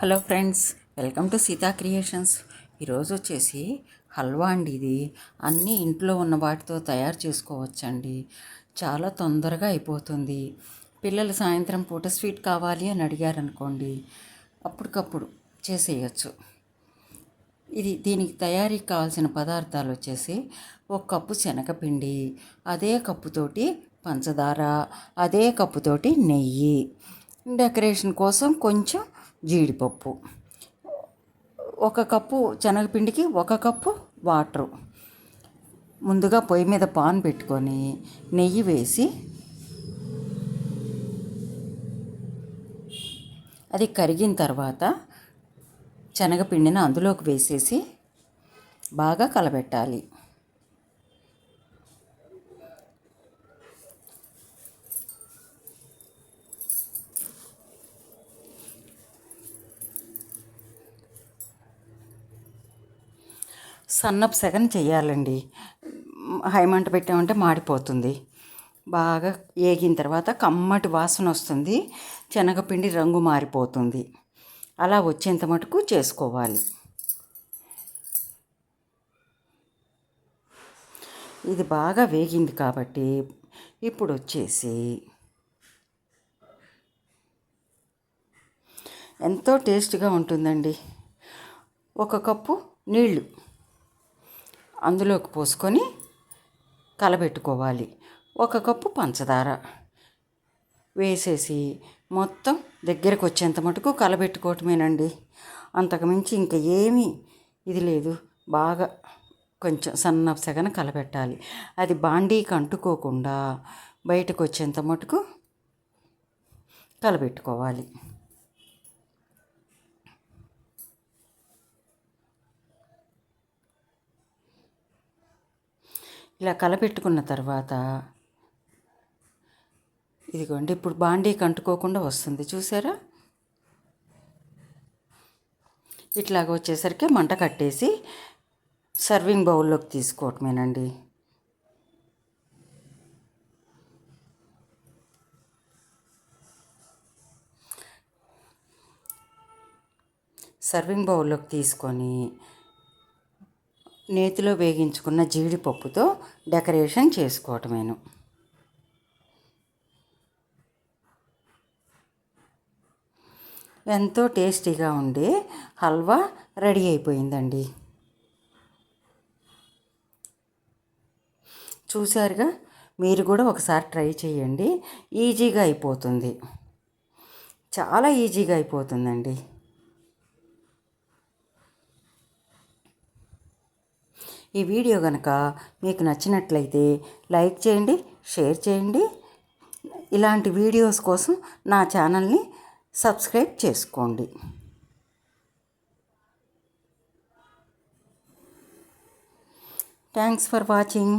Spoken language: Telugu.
Hello friends welcome to Sita creations. ఈరోజు వచ్చేసి హల్వా అండి ఇది. అన్నీ ఇంట్లో ఉన్న వాటితో తయారు చేసుకోవచ్చండి. చాలా తొందరగా అయిపోతుంది. పిల్లలు సాయంత్రం పూట స్వీట్ కావాలి అని అడిగారనుకోండి అప్పటికప్పుడు చేసేయచ్చు. ఇది దీనికి తయారీకి కావాల్సిన పదార్థాలు వచ్చేసి ఒక కప్పు శనగపిండి అదే కప్పుతోటి పంచదార అదే కప్పుతోటి నెయ్యి. డెకరేషన్ కోసం కొంచెం జీడిపప్పు. ఒక కప్పు శనగపిండికి ఒక కప్పు వాటరు. ముందుగా పొయ్యి మీద పాన్ పెట్టుకొని నెయ్యి వేసి అది కరిగిన తర్వాత శనగపిండిని అందులోకి వేసేసి బాగా కలబెట్టాలి. సన్నపు సెగన్ చేయాలండి. హైమంట పెట్టామంటే మాడిపోతుంది. బాగా ఏగిన తర్వాత కమ్మటి వాసన వస్తుంది. శనగపిండి రంగు మారిపోతుంది. అలా వచ్చేంత మటుకు చేసుకోవాలి. ఇది బాగా వేగింది కాబట్టి ఇప్పుడు వచ్చేసి ఎంతో టేస్ట్గా ఉంటుందండి. ఒక కప్పు నీళ్ళు. అందులోకి పోసుకొని కలబెట్టుకోవాలి. ఒక కప్పు పంచదార వేసేసి మొత్తం దగ్గరకు వచ్చేంత మటుకు కలబెట్టుకోవటమేనండి. అంతకుమించి ఇంకా ఏమీ ఇది లేదు. బాగా కొంచెం సన్న సగన కలబెట్టాలి. అది బాండీకి అంటుకోకుండా బయటకు వచ్చేంత మటుకు కలబెట్టుకోవాలి. ఇలా కలపెట్టుకున్న తర్వాత ఇదిగోండి ఇప్పుడు బాండీ కంటుకోకుండా వస్తుంది. చూసారా? ఇట్లాగ వచ్చేసరికి మంట కట్టేసి సర్వింగ్ బౌల్లోకి తీసుకోవటమేనండి. సర్వింగ్ బౌల్లోకి తీసుకొని నేతిలో వేగించుకున్న జీడిపప్పుతో డెకరేషన్ చేసుకోవటమేను. ఎంతో టేస్టీగా ఉండే హల్వా రెడీ అయిపోయిందండి. చూశారుగా? మీరు కూడా ఒకసారి ట్రై చేయండి. ఈజీగా అయిపోతుంది. చాలా ఈజీగా అయిపోతుందండి. ఈ వీడియో కనుక మీకు నచ్చినట్లయితే లైక్ చేయండి షేర్ చేయండి. ఇలాంటి వీడియోస్ కోసం నా ఛానల్ని సబ్స్క్రైబ్ చేసుకోండి. Thanks for watching